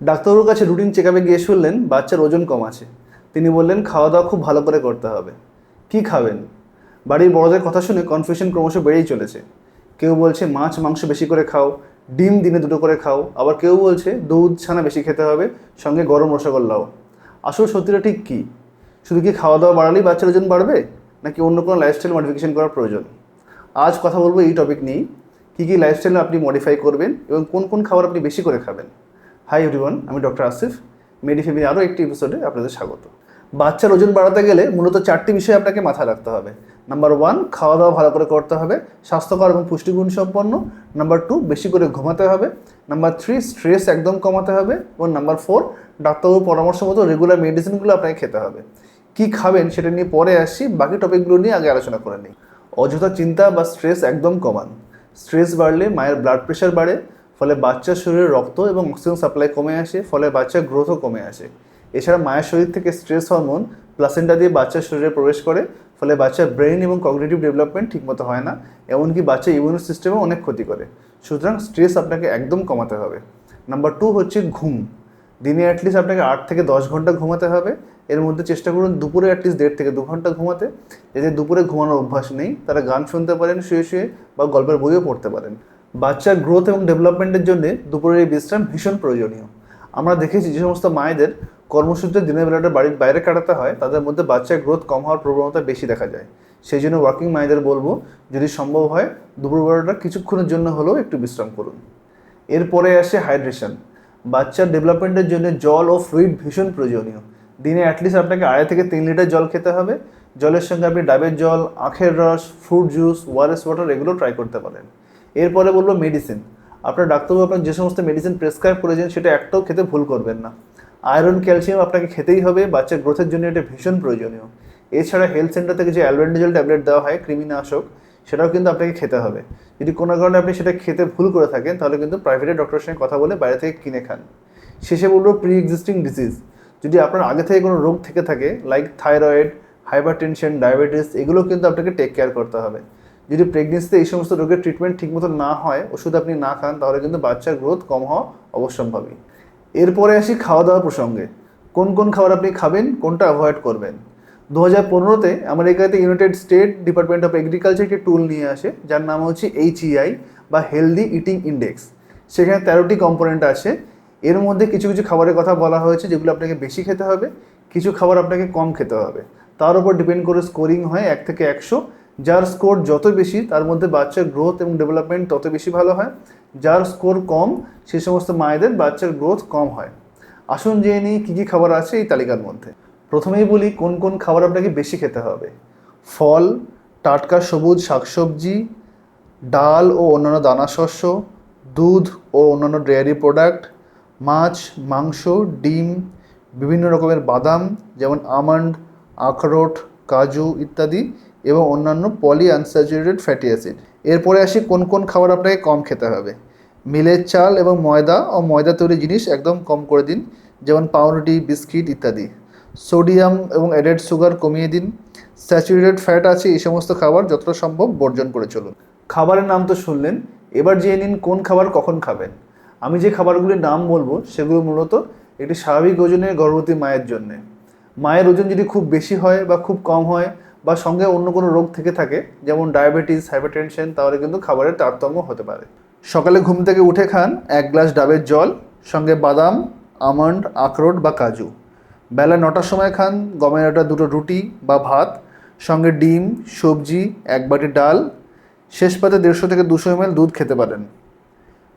ডাক্তারবাবুর কাছে routine check আপে গিয়ে শুনলেন বাচ্চার ওজন কম আছে। তিনি বললেন খাওয়া দাওয়া খুব ভালো করে করতে হবে। কি খাবেন? বাড়ির বড়দের কথা শুনে কনফিউশন ক্রমশ বেড়েই চলেছে। কেউ বলছে, মাছ, মাংস বেশি করে খাও, ডিম দিনে দুটো করে খাও। আবার কেউ বলছে, দুধ ছানা বেশি খেতে হবে, সঙ্গে গরম রসগোল্লাও। আসল সত্যিটা ঠিক কী? শুধু কি খাওয়া দাওয়া বাড়ালেই বাচ্চার ওজন বাড়বে, নাকি অন্য কোনো লাইফস্টাইল মডিফিকেশন করার প্রয়োজন? আজ কথা বলব এই টপিক নিয়েই। কী কী লাইফস্টাইল আপনি মডিফাই করবেন এবং কোন কোন খাবার আপনি বেশি করে খাবেন? হাই এভরিওয়ান আমি ডক্টর আসিফ মেডিফেমির আরও একটি এপিসোডে আপনাদের স্বাগত। বাচ্চার ওজন বাড়াতে গেলে মূলত চারটি বিষয় আপনাকে মাথায় রাখতে হবে। নাম্বার ওয়ান খাওয়া দাওয়া ভালো করে করতে হবে, স্বাস্থ্যকর এবং পুষ্টিগুণ সম্পন্ন। নাম্বার টু বেশি করে ঘুমাতে হবে। নাম্বার থ্রি স্ট্রেস একদম কমাতে হবে। এবং নাম্বার ফোর ডাক্তারবাবুর পরামর্শ মতো রেগুলার মেডিসিনগুলো আপনাকে খেতে হবে। কি খাবেন সেটা নিয়ে পরে আসছি বাকি টপিকগুলো নিয়ে আগে আলোচনা করে নিই। অযথা চিন্তা বা স্ট্রেস একদম কমান। স্ট্রেস বাড়লে মায়ের ব্লাড প্রেশার বাড়ে ফলে বাচ্চার শরীরে রক্ত এবং অক্সিজেন সাপ্লাই কমে আসে, ফলে বাচ্চার গ্রোথও কমে আসে। এছাড়া মায়ের শরীর থেকে স্ট্রেস হরমোন প্লাসেন্টা দিয়ে বাচ্চার শরীরে প্রবেশ করে, ফলে বাচ্চার ব্রেন এবং কগনিটিভ ডেভেলপমেন্ট ঠিকমতো হয় না, এমনকি বাচ্চার ইমিউন সিস্টেমও অনেক ক্ষতি করে। সুতরাং স্ট্রেস আপনাকে একদম কমাতে হবে। নাম্বার টু হচ্ছে ঘুম। দিনে অ্যাটলিস্ট আপনাকে আট থেকে দশ ঘণ্টা ঘুমাতে হবে। এর মধ্যে চেষ্টা করুন দুপুরে অ্যাটলিস্ট দেড় থেকে দু ঘণ্টা ঘুমাতে। এদের দুপুরে ঘুমানোর অভ্যাস নেই, তারা গান শুনতে পারেন, শুয়ে শুয়ে বা গল্পের বইও পড়তে পারেন। বাচ্চার গ্রোথ এবং ডেভেলপমেন্টের জন্য দুপুরের এই বিশ্রাম ভীষণ প্রয়োজনীয়। আমরা দেখেছি যে সমস্ত মায়েদের কর্মসূত্রে দিনের বেলাটা বাড়ির বাইরে কাটাতে হয়, তাদের মধ্যে বাচ্চার গ্রোথ কম হওয়ার প্রবণতা বেশি দেখা যায়। সেই জন্য ওয়ার্কিং মায়েদের বলব, যদি সম্ভব হয় দুপুরবেলাটা কিছুক্ষণের জন্য হলেও একটু বিশ্রাম করুন। এরপরে আসে হাইড্রেশন বাচ্চার ডেভেলপমেন্টের জন্য জল ও ফ্লুইড ভীষণ প্রয়োজনীয়। দিনে অ্যাটলিস্ট আপনাকে আড়াই থেকে তিন লিটার জল খেতে হবে। জলের সঙ্গে আপনি ডাবের জল, আখের রস ফ্রুট জুস ওয়ারেস ওয়াটার এগুলো ট্রাই করতে পারেন। এরপরে বলব মেডিসিন আপনার ডাক্তারবাবু আপনার যে সমস্ত মেডিসিন প্রেসক্রাইব করেছেন, সেটা একটাও খেতে ভুল করবেন না। আয়রন ক্যালসিয়াম আপনাকে খেতেই হবে, বাচ্চার গ্রোথের জন্য এটা ভীষণ প্রয়োজনীয়। এছাড়া হেলথ সেন্টার থেকে যে অ্যালবেন্ডাজল ট্যাবলেট দেওয়া হয়, কৃমিনাশক, সেটাও কিন্তু আপনাকে খেতে হবে। যদি কোনো কারণে আপনি সেটা খেতে ভুল করে থাকেন, তাহলে কিন্তু প্রাইভেটে ডক্টরের সঙ্গে কথা বলে বাইরে থেকে কিনে খান। শেষে বলব প্রি এক্সিস্টিং ডিজিজ যদি আপনার আগে থেকে কোনো রোগ থেকে থাকে like thyroid hypertension diabetes এগুলো কিন্তু আপনাকে টেক কেয়ার করতে হবে। যদি প্রেগনেন্সিতে এই সমস্ত রোগের ট্রিটমেন্ট ঠিকমতো না হয়, ওষুধ আপনি না খান, তাহলে কিন্তু বাচ্চার গ্রোথ কম হওয়া অবশ্যম্ভাবী। এরপরে আসি খাওয়া দাওয়া প্রসঙ্গে। কোন কোন খাবার আপনি খাবেন, কোনটা অ্যাভয়েড করবেন? দু হাজার পনেরোতে আমেরিকাতে United State department of agriculture একটি টুল নিয়ে আসে, যার নাম হচ্ছে এইচইআই বা হেলদি ইটিং ইন্ডেক্স সেখানে তেরোটি কম্পোনেন্ট আছে এর মধ্যে কিছু কিছু খাবারের কথা বলা হয়েছে, যেগুলো আপনাকে বেশি খেতে হবে, কিছু খাবার আপনাকে কম খেতে হবে। তার উপর ডিপেন্ড করে স্কোরিং হয় এক থেকে একশো। যার স্কোর যত বেশি, তার মধ্যে বাচ্চার গ্রোথ এবং ডেভেলপমেন্ট তত বেশি ভালো হয়। যার স্কোর কম, সে সমস্ত মায়েদের বাচ্চার গ্রোথ কম হয়। আসুন জেনে নিই কী কী খাবার আছে এই তালিকার মধ্যে। প্রথমেই বলি কোন কোন খাবার আপনাকে বেশি খেতে হবে। ফল, টাটকা সবুজ শাকসবজি, ডাল ও অন্যান্য দানা শস্য, দুধ ও অন্যান্য ডেয়ারি প্রোডাক্ট মাছ, মাংস, ডিম, বিভিন্ন রকমের বাদাম, যেমন আমন্ড, আখরোট, কাজু ইত্যাদি এবং অন্যান্য পলি আনস্যাচুরেটেড ফ্যাটি অ্যাসিড এরপরে আসি কোন কোন খাবার আপনাকে কম খেতে হবে। মিলের চাল এবং ময়দা ও ময়দা তৈরি জিনিস একদম কম করে দিন, যেমন পাউরুটি, বিস্কিট ইত্যাদি। সোডিয়াম এবং অ্যাডেড সুগার কমিয়ে দিন। স্যাচুরেটেড ফ্যাট আছে, এই সমস্ত খাবার যতটা সম্ভব বর্জন করে চলুন। খাবারের নাম তো শুনলেন, এবার জেনে নিন কোন খাবার কখন খাবেন। আমি যে খাবারগুলির নাম বলব, সেগুলো মূলত একটি স্বাভাবিক ওজনের গর্ভবতী মায়ের জন্যে। মায়ের ওজন যদি খুব বেশি হয় বা খুব কম হয় বা সঙ্গে অন্য কোনো রোগ থেকে থাকে, যেমন ডায়াবেটিস হাইপারটেনশন তাহলে কিন্তু খাবারের তারতম্য হতে পারে। সকালে ঘুম থেকে উঠে খান এক গ্লাস ডাবের জল, সঙ্গে বাদাম, আমন্ড, আখরোট বা কাজু। বেলা নটার সময় খান গমের আটা দুটো রুটি বা ভাত, সঙ্গে ডিম, সবজি, এক বাটি ডাল, শেষ পাতে দেড়শো থেকে দুশো এমএল দুধ খেতে পারেন।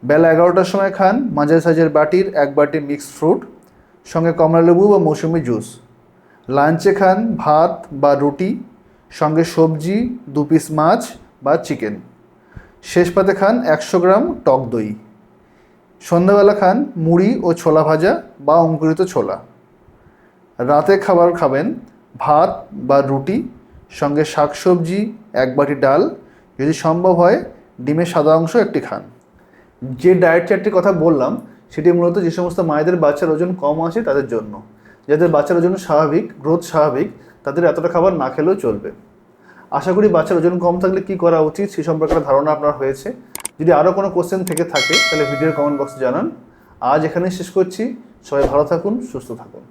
বেলা এগারোটার সময় খান মাঝারি সাইজের বাটির এক বাটি মিক্সড ফ্রুট, সঙ্গে কমলালেবু বা মৌসুমি জুস। লাঞ্চে খান ভাত বা রুটি সঙ্গে সবজি, দু পিস মাছ বা চিকেন শেষ পাতে খান একশো গ্রাম টক দই। সন্ধ্যাবেলা খান মুড়ি ও ছোলা ভাজা বা অঙ্কুরিত ছোলা। রাতে খাবার খাবেন ভাত বা রুটি, সঙ্গে শাকসবজি, এক বাটি ডাল, যদি সম্ভব হয় ডিমের সাদা অংশ একটি খান। যে ডায়েট চার্টটির কথা বললাম, সেটি মূলত যে সমস্ত মায়েদের বাচ্চার ওজন কম আছে তাদের জন্য। যাদের বাচ্চার ওজন স্বাভাবিক গ্রোথ স্বাভাবিক, তাদের এতটা খাবার না খেলেও চলবে। আশা করি বাচ্চার ওজন কম থাকলে কি করা উচিত সে সম্পর্কে ধারণা আপনার হয়েছে। যদি আরও কোনো কোশ্চেন থেকে থাকে, তাহলে ভিডিওর কমেন্ট বক্সে জানান। আজ এখানে শেষ করছি। সবাই ভালো থাকুন, সুস্থ থাকুন.